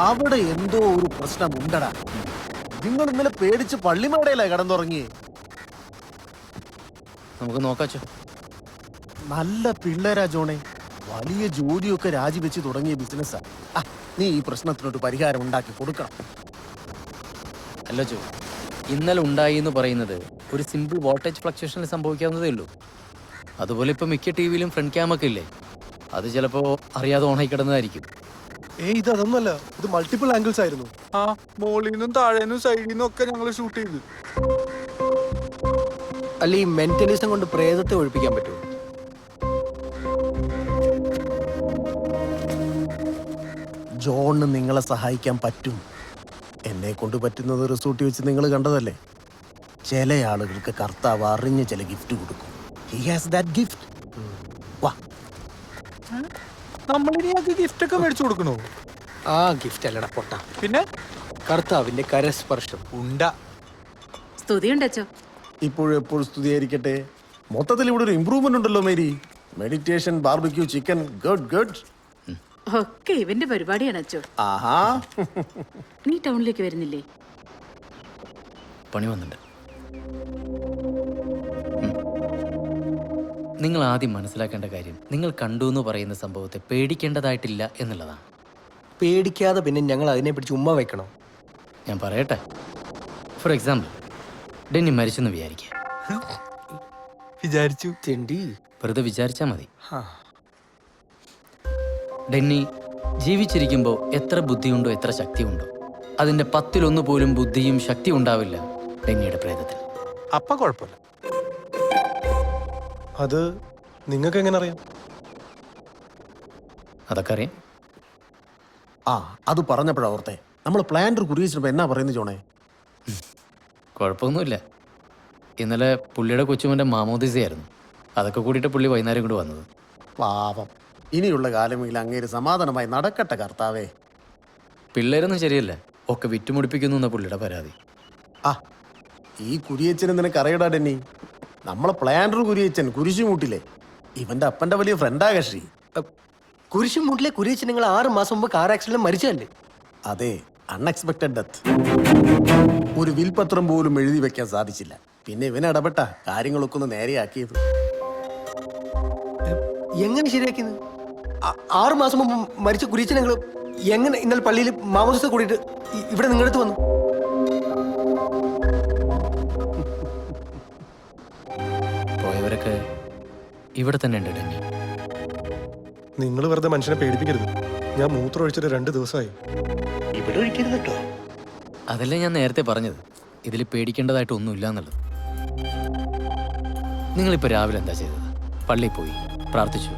അവിടെ എന്തോ ഒരു പ്രശ്നം ഉണ്ടടാ. നിങ്ങൾ ഇന്നലെ പേടിച്ച് പള്ളിമേടയിലായി കിടന്നുറങ്ങിയേ നമുക്ക് നോക്കാച്ചോ നല്ല പിള്ളേരാ ജോണേ. വലിയ ജോലിയൊക്കെ രാജിവെച്ച് തുടങ്ങിയ ബിസിനസ്സാ. നീ ഈ പ്രശ്നത്തിനൊരു പരിഹാരം ഉണ്ടാക്കി കൊടുക്കണം. അല്ല ചോ ഇന്നലെ ഉണ്ടായി എന്ന് പറയുന്നത് ഒരു സിമ്പിൾ വോൾട്ടേജ് ഫ്ലക്ച്വേഷനിൽ സംഭവിക്കാവുന്നതേ ഉള്ളൂ. അതുപോലെ ഇപ്പൊ മിക്ക ടി വിയിലും ഫ്രണ്ട് ക്യാമൊക്കെ ഇല്ലേ? അത് ചിലപ്പോ അറിയാതെ ഓണായി കിടന്നതായിരിക്കും. ഏയ് ഇത് അതൊന്നുമല്ല. ഇത് മൾട്ടിപ്പിൾ ആംഗിൾസ് ആയിരുന്നു. ആ മോളിൽ നിന്നും താഴേന്നും സൈഡിൽ നിന്നും ഒക്കെ ഞങ്ങൾ ഷൂട്ട് ചെയ്തു. അല്ല ഈ മെന്റലിസം കൊണ്ട് പ്രേതത്തെ ഒഴിപ്പിക്കാൻ പറ്റുമോ? ജോണിന് നിങ്ങളെ സഹായിക്കാൻ പറ്റും. എന്നെ കൊണ്ട് പറ്റുന്നത് റിസോർട്ടിൽ വെച്ച് നിങ്ങൾ കണ്ടതല്ലേ? ചില ആളുകൾക്ക് കർത്താവ് അറിഞ്ഞ് ചില ഗിഫ്റ്റ് കൊടുക്കും. ഹി ഹാസ് ദാറ്റ് ഗിഫ്റ്റ് വാ. നമ്മളിനി ഞങ്ങൾക്ക് ഗിഫ്റ്റ് ഒക്കെ മേടിച്ചു കൊടുക്കണോ? ആ ഗിഫ്റ്റ് അല്ലടാ പൊട്ട. പിന്നെ? കർത്താവിന്റെ കരസ്പർശം. ഉണ്ട. സ്തുതിയുണ്ട് അച്ചോ ഇപ്പോഴും എപ്പോഴും സ്തുതിയായിരിക്കട്ടെ. മൊത്തത്തിൽ ഇവിടെ ഒരു ഇമ്പ്രൂവ്മെന്റ് ഉണ്ടല്ലോ Mary. Meditation barbecue chicken good good ഒക്കെ ഇവന്റെ പരിപാടിയാണ് അച്ചോ ആഹാ. നീ ടൗണിലേക്ക് വരുന്നില്ലേ? പണി വന്നിട്ടുണ്ട്. നിങ്ങൾ ആദ്യം മനസ്സിലാക്കേണ്ട കാര്യം നിങ്ങൾ കണ്ടു എന്ന് പറയുന്ന സംഭവത്തെ പേടിക്കേണ്ടതായിട്ടില്ല എന്നുള്ളതാണ്. പേടിക്കാതെ പിന്നെ ഞങ്ങൾ അതിനെ പിടിച്ച് ഉമ്മ വെക്കണം? ഞാൻ പറയട്ടെ. ഫോർ എക്സാമ്പിൾ ഡെന്നി മരിച്ചെന്ന് വിചാരിക്കുക. വിചാരിച്ചു. തെണ്ടി വെറുതെ വിചാരിച്ചാൽ മതി. ഡെന്നി ജീവിച്ചിരിക്കുമ്പോൾ എത്ര ബുദ്ധിയുണ്ടോ എത്ര ശക്തിയുണ്ടോ. അതിന്റെ പത്തിലൊന്ന് പോലും ബുദ്ധിയും ശക്തി ഉണ്ടാവില്ല ഡെന്നിയുടെ പ്രേതത്തിൽ. അപ്പ കുഴപ്പമില്ല. അത് നിങ്ങൾക്ക് എങ്ങനെ അറിയാം? അതൊക്കെ അറിയാം. ആ അത് പറഞ്ഞപ്പോഴാ ഓർത്തെ. നമ്മൾ പ്ലാൻഡർ കുറിയിച്ചപ്പോ എന്നാ പറയുന്നത് ജോണേ? കുഴപ്പമൊന്നുമില്ല. ഇന്നലെ പുള്ളിയുടെ കൊച്ചുമന്റെ മാമോദിസയായിരുന്നു അതൊക്കെ കൂടിയിട്ട് പുള്ളി വൈകുന്നേരം കൂടി വന്നത്. പാപം ഇനിയുള്ള കാലമെങ്കിലും അങ്ങേര് സമാധാനമായി നടക്കട്ടെ കർത്താവേ. പിള്ളേരൊന്നും ശരിയല്ല. ഒക്കെ വിറ്റുമുടിപ്പിക്കുന്നു എന്ന പുള്ളിയുടെ പരാതി. ആ ഈ കുരിയച്ചനെ നിനക്ക് അറിയടാ ഡെന്നി? നമ്മളെ പ്ലാന്റർ കുരിയച്ചൻ കുരിശുമൂട്ടിലെ. ഇവന്റെ അപ്പന്റെ വലിയ ഫ്രണ്ടാ കക്ഷി. കുരിശുമൂട്ടിലെ കുരിയച്ചൻ നിങ്ങൾ ആറ് മാസം മുമ്പ് കാർ ആക്സിഡന്റ് മരിച്ചതല്ലേ അതെ അൺഎക്സ്പെക്ടഡ് ഡെത്ത് ഒരു വിൽപത്രം പോലും എഴുതി വെക്കാൻ സാധിച്ചില്ല. പിന്നെ ഇവൻ ഇടപെട്ട കാര്യങ്ങളൊക്കെ ഒന്ന് നേരെയാക്കിയത്. എങ്ങനെ ശരിയാക്കിയത്? ആറു മാസം മുമ്പ് മരിച്ച കുരിയച്ച് നിങ്ങൾ എങ്ങനെ ഇന്നലെ പള്ളിയിൽ മാമോദിസ കൂടിയിട്ട് ഇവിടെ നിങ്ങളടുത്ത് വന്നു? ഇവിടെ തന്നെ ഉണ്ട് ഡെന്നി. നിങ്ങൾ വെറുതെ മനുഷ്യനെ പേടിപ്പിക്കരുത്. ഞാൻ മൂത്രം ഒഴിച്ചിട്ട് രണ്ട് ദിവസമായി. ഇവിടെ ഒഴിക്കരുത് കേട്ടോ. അതല്ലേ ഞാൻ നേരത്തെ പറഞ്ഞത്. ഇതിൽ പേടിക്കേണ്ടതായിട്ട് ഒന്നുമില്ല എന്നുള്ളത്. നിങ്ങളിപ്പോൾ രാവിലെ എന്താ ചെയ്തത്? പള്ളിയിൽ പോയി പ്രാർത്ഥിച്ചു.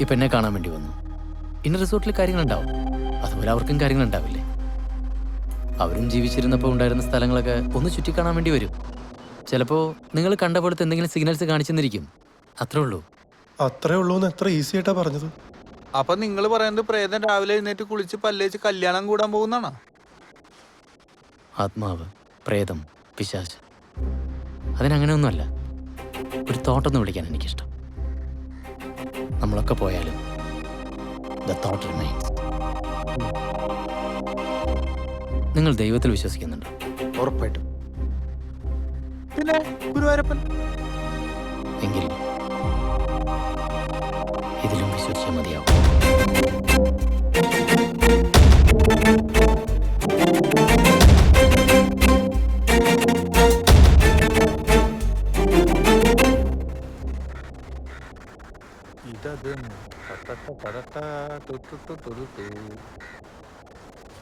ഇപ്പം എന്നെ കാണാൻ വേണ്ടി വന്നു. ഇന്ന റിസോർട്ടിൽ കാര്യങ്ങളുണ്ടാവും. അതുപോലെ അവർക്കും കാര്യങ്ങളുണ്ടാവില്ലേ? അവരും ജീവിച്ചിരുന്നപ്പോൾ ഉണ്ടായിരുന്ന സ്ഥലങ്ങളൊക്കെ ഒന്ന് ചുറ്റിക്കാണാൻ വേണ്ടി വരും. ചിലപ്പോൾ നിങ്ങൾ കണ്ട പോലത്തെ എന്തെങ്കിലും സിഗ്നൽസ് കാണിച്ചെന്നിരിക്കും. അത്രേ ഉള്ളൂ. അത്രേ ഉള്ളൂ എന്ന് എത്ര ഈസി ആയിട്ടാ പറഞ്ഞത്. അപ്പൊ നിങ്ങൾ പറയുന്നത് പ്രേതം രാവിലെ എഴുന്നേറ്റ് കുളിച്ച് പല്ലേച്ച് കല്യാണം കൂടാൻ പോകുന്നാണോ ആത്മാവ് പ്രേതം പിശാച്. അതിനങ്ങനെ ഒന്നുമല്ല ഒരു തോട്ടം വിളിക്കാൻ എനിക്കിഷ്ടം. നമ്മളൊക്കെ പോയാലും ദ തോട്ട് റിമൈൻസ് നിങ്ങൾ ദൈവത്തിൽ വിശ്വസിക്കുന്നുണ്ടോ? ഉറപ്പായിട്ടും. പിന്നെ ഗുരുവായൂരപ്പൻ? എങ്കിൽ വിശ്വസിച്ചാൽ മതിയാവും.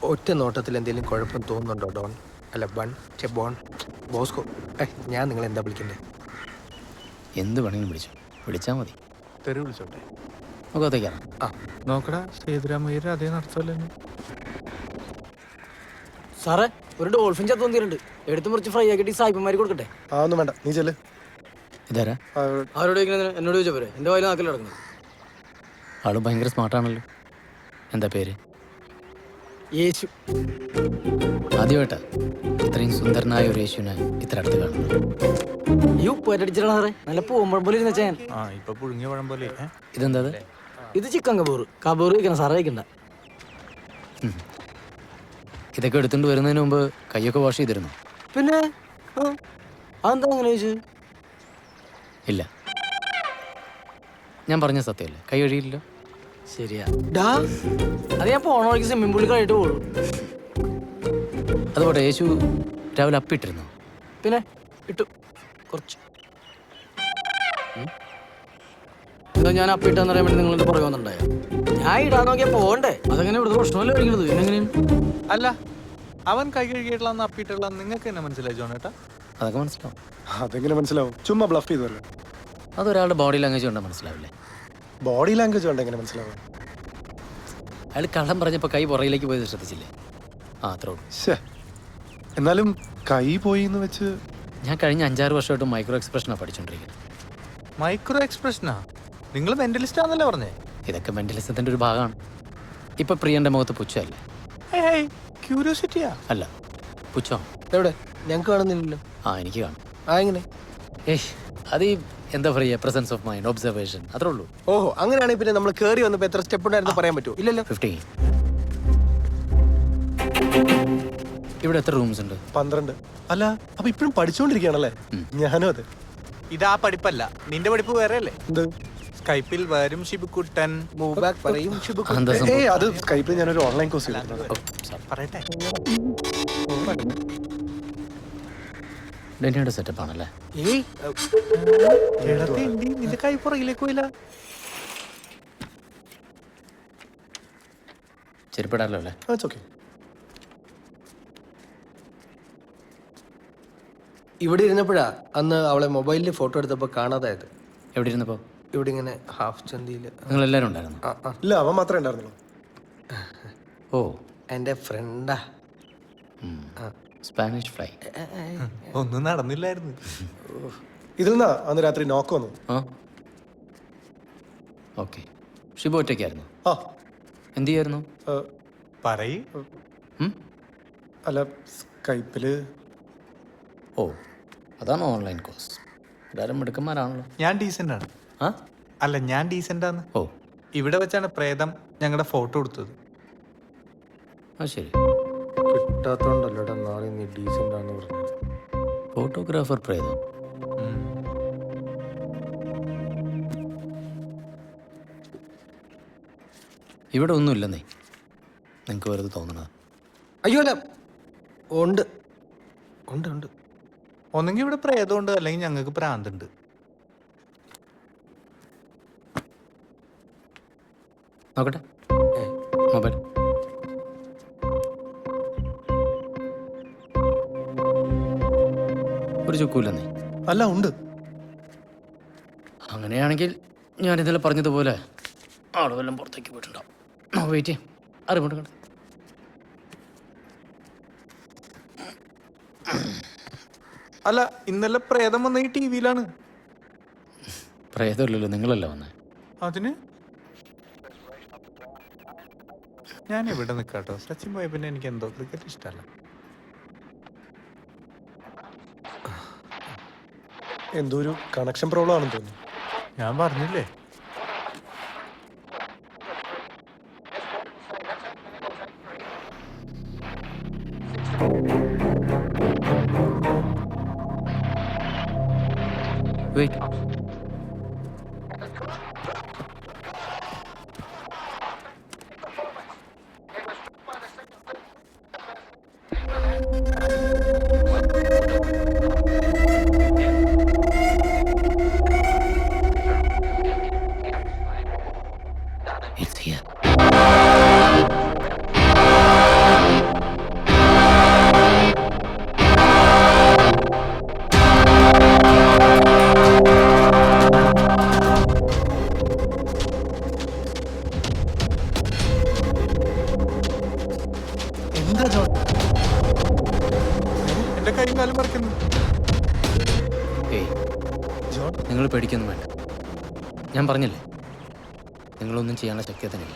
ഒറ്റ നോട്ടത്തിൽ എന്തെങ്കിലും കുഴപ്പം തോന്നുന്നുണ്ടോ ഡോൺ? അല്ല ബൺ ചെ ബോൺ ബോസ്കോ. ഏ ഞാൻ നിങ്ങളെന്താ വിളിക്കണ്ടേ? എന്ത് വേണമെങ്കിലും വിളിച്ചു. വിളിച്ചാൽ മതി. തെരുവ് വിളിച്ചോട്ടെ. നമുക്ക് അകത്തേക്കാണ് ആ നോക്കടാ സേതുരാമയ്യർ അതേ നടത്തല്ലേ സാറേ ഒരു ഡോൾഫിൻ ചത്തു വന്നിട്ടുണ്ട്. എടുത്ത് മുറിച്ച് ഫ്രൈ ആക്കിയിട്ട് ഈ സായിപ്പന്മാർ കൊടുക്കട്ടെ? ആ ഒന്നും വേണ്ട. നീ ചെല്ല്. ഇതാരാ? ആരോട് ചോദിക്കുന്നത് എന്നോട് ചോദിച്ചാൽ പോരെ? എന്റെ വായിൽ നാക്കിൽ കിടക്കുന്നത്. ആൾ ഭയങ്കര സ്മാർട്ടാണല്ലോ. എന്താ പേര്? യേശു. ആദ്യമായിട്ടാ ഇത്രയും സുന്ദരനായ ഒരു യേശുവിനെ ഇത്ര അടുത്ത് കാണുന്നു നല്ല പൂമ്പഴം പോലെ ഇരുന്ന ഞാൻ. ആ ഇപ്പൊ പുഴുങ്ങിയ പഴം പോലെ? ഇതെന്താ? ഇത് ചിക്കൻ കബൂർ. കബൂർ കഴിക്കണം സാറേ കഴിക്കണ്ട. ഇതൊക്കെ എടുത്തുകൊണ്ട് വരുന്നതിന് മുമ്പ് കൈയൊക്കെ വാഷ് ചെയ്തിരുന്നു? പിന്നെ? അതെന്താ അങ്ങനെ ചോദിച്ചു ഇല്ല. ഞാൻ പറഞ്ഞ സത്യമല്ലേ? കൈ കഴിയില്ലല്ലോ ശരിയാ. ഡാ അത് ഞാൻ പോണ വഴിക്ക് സ്വിമ്മിംഗ് പൂളിൽ കഴിഞ്ഞിട്ട് പോകും അതുപോലെ യേശു രാവിലെ അപ്പിട്ടിരുന്നു പിന്നെ ഇട്ടു. കുറച്ച്. ഇതാ ഞാൻ അപ്പിട്ടെന്ന് പറയാൻ വേണ്ടി നിങ്ങൾ പുറകെ വന്നിട്ടുണ്ടായോ ഞാൻ ഇടാൻ നോക്കിയാ പോകണ്ടേ. അതങ്ങനെ ഇവിടുത്തെ പ്രശ്നമല്ല കഴിക്കുന്നത് എങ്ങനെയാണ് അല്ല അവൻ കൈ കഴുകിയിട്ടുള്ള അപ്പിട്ടുള്ള നിങ്ങൾക്ക് എന്നെ മനസ്സിലായി ജോണേട്ടാ അതൊക്കെ മനസ്സിലാവും. അതെങ്ങനെ മനസ്സിലാവും? ചുമ്മാ ബ്ലഫ് ചെയ്തല്ലോ അതൊരാളുടെ ബോഡി ലാംഗ്വേജ് കൊണ്ടാ മനസ്സിലാവില്ലേ? ബോഡി ലാംഗ്വേജ് കൊണ്ട് എങ്ങനെ മനസ്സിലാവും? അയാൾ കള്ളം പറഞ്ഞപ്പോൾ കൈ പുറയിലേക്ക് പോയത് ശ്രദ്ധിച്ചില്ലേ? ആ അത്രേ ഉള്ളൂ. എന്നാലും കൈ പോയി എന്ന് വെച്ച് ഞാൻ കഴിഞ്ഞ അഞ്ചാറ് വർഷമായിട്ട് മൈക്രോ എക്സ്പ്രഷനാണ് പഠിച്ചുകൊണ്ടിരിക്കുന്നത് മൈക്രോ എക്സ്പ്രഷനാ നിങ്ങൾ മെന്റലിസ്റ്റ് ആണെന്നല്ലേ പറഞ്ഞേ? ഇതൊക്കെ മെന്റലിസത്തിന്റെ ഒരു ഭാഗമാണ്. ഇപ്പൊ പ്രിയന്റെ മുഖത്ത് പുച്ഛമല്ലേ? ഏയ് ക്യൂരിയോസിറ്റിയാ അല്ല പുച്ഛോ. എവിടെ? ഞങ്ങൾക്ക് കാണുന്നില്ലല്ലോ. ആ എനിക്ക് കാണും. ആ എങ്ങനെ? ഏയ് അത് ഈ എന്താ പറയുക പ്രസൻസ് ഓഫ് മൈൻഡ് ഒബ്സർവേഷൻ അത്രേ ഉള്ളൂ. ഓഹോ അങ്ങനെയാണെങ്കിൽ പിന്നെ നമ്മൾ കയറി വന്നപ്പോൾ എത്ര സ്റ്റെപ്പ് ഉണ്ടായിരുന്നു പറയാൻ പറ്റുമോ? ഇല്ലല്ലോ. ഫിഫ്റ്റീൻ ഇവിടെ എത്ര റൂംസ് ഉണ്ട്? പന്ത്രണ്ട്. അല്ല അപ്പൊ ഇപ്പോഴും പഠിച്ചുകൊണ്ടിരിക്കുകയാണല്ലേ ഞാനും അതെ. ഇതാ പഠിപ്പല്ല. നിന്റെ പഠിപ്പ് വേറെ അല്ലേ എന്ത്? സ്കൈപ്പിൽ വരും ഷിബുക്കുട്ടൻ മൂബാക്ക് ബാക്ക് പറയും ഷിബു ഏയ് അത് സ്കൈപ്പിൽ ഞാനൊരു ഓൺലൈൻ കോഴ്സ്. പറയട്ടെ. ഡെന്നിയുടെ സെറ്റപ്പ് ആണല്ലേ? ഏയ് എടത്തെ എന്തി നിന്റെ കൈ പുറകിലേക്ക് പോയില്ല. ചെരുപ്പിടാലോ അല്ലേ? ഓക്കെ ഇവിടെ ഇരുന്നപ്പോഴാ അന്ന് അവളെ മൊബൈലിൽ ഫോട്ടോ എടുത്തപ്പോൾ കാണാതായത്. എവിടെ ഇരുന്നപ്പോൾ ഇവിടെ ഇങ്ങനെ ഹാഫ് ചന്തിയിൽ നിങ്ങൾ എല്ലാവരും ഉണ്ടായിരുന്നു? ആ ആ. ഇല്ല അവൻ മാത്രമേ ഉണ്ടായിരുന്നുള്ളൂ. ഓ. എന്റെ ഫ്രണ്ടാ. Spanish fly. ഒന്നും നടന്നില്ലായിരുന്നു. ഇതിൽ നിന്നാ? അന്ന് രാത്രി നോക്ക് വന്നു. ആ. ഓക്കെ. ഷിബു ഒറ്റയ്ക്കായിരുന്നു? ആ. എന്ത് ചെയ്യായിരുന്നു? ഏ, പറയ്. ഉം? അല്ല സ്കൈപ്പിൽ ഓ. അതാണ് ഓൺലൈൻ കോഴ്സ് എല്ലാവരും മിടുക്കന്മാരാണല്ലോ. ഞാൻ ഡീസന്റ് ആണ്. ആ? അല്ല ഞാൻ ഡീസെന്റ് ആണ് ഓ. ഇവിടെ വെച്ചാണ് പ്രേതം ഞങ്ങളുടെ ഫോട്ടോ എടുത്തത്. ആ ശരി. കിട്ടാത്തോണ്ടല്ലോടാ നാളെ നീ ഡീസന്റ് ആണെന്ന് പറഞ്ഞത്. ഫോട്ടോഗ്രാഫർ പ്രേതം. ഇവിടെ ഒന്നുമില്ലെന്നേ നിങ്ങൾക്ക് വെറുതെ തോന്നണത്. അയ്യോ അല്ല. ഉണ്ട്. ഉണ്ട് ഉണ്ട്. ഒന്നെങ്കിൽ ഇവിടെ പ്രേതമുണ്ട് അല്ലെങ്കിൽ ഞങ്ങൾക്ക് പ്രാന്തുണ്ട്. നോക്കട്ടെ. മൊബൈൽ. ഒരു ചുക്കൂലെന്നേ അല്ല ഉണ്ട്. അങ്ങനെയാണെങ്കിൽ ഞാൻ ഇന്നലെ പറഞ്ഞതുപോലെ ആൾ വല്ലതും പുറത്തേക്ക് പോയിട്ടുണ്ടാവും വെയിറ്റ് ചെയ്യാം അറിവുണ്ട് കണ്ടു അല്ല ഇന്നലെ പ്രേതം വന്ന ഈ ടി വിയിലാണ് പ്രേതമില്ലല്ലോ നിങ്ങളല്ല വന്നേ? അതിന്? ഞാൻ ഇവിടെ നിൽക്കാട്ടോ സച്ചിൻ പോയ പിന്നെ എനിക്ക് എന്തോ ക്രിക്കറ്റ് ഇഷ്ടമല്ല എന്തോ ഒരു കണക്ഷൻ പ്രോബ്ലം ആണെന്ന് തോന്നുന്നു. ഞാൻ പറഞ്ഞില്ലേ? Wait It's here. എന്താ ജോൺ എന്റെ കൈയും കാലും മറക്കുന്നു. ഏയ് ജോൺ നിങ്ങൾ പേടിക്കൊന്നും വേണ്ട. ഞാൻ പറഞ്ഞില്ലേ? നിങ്ങളൊന്നും ചെയ്യാനുള്ള ശക്തി അതിനില്ല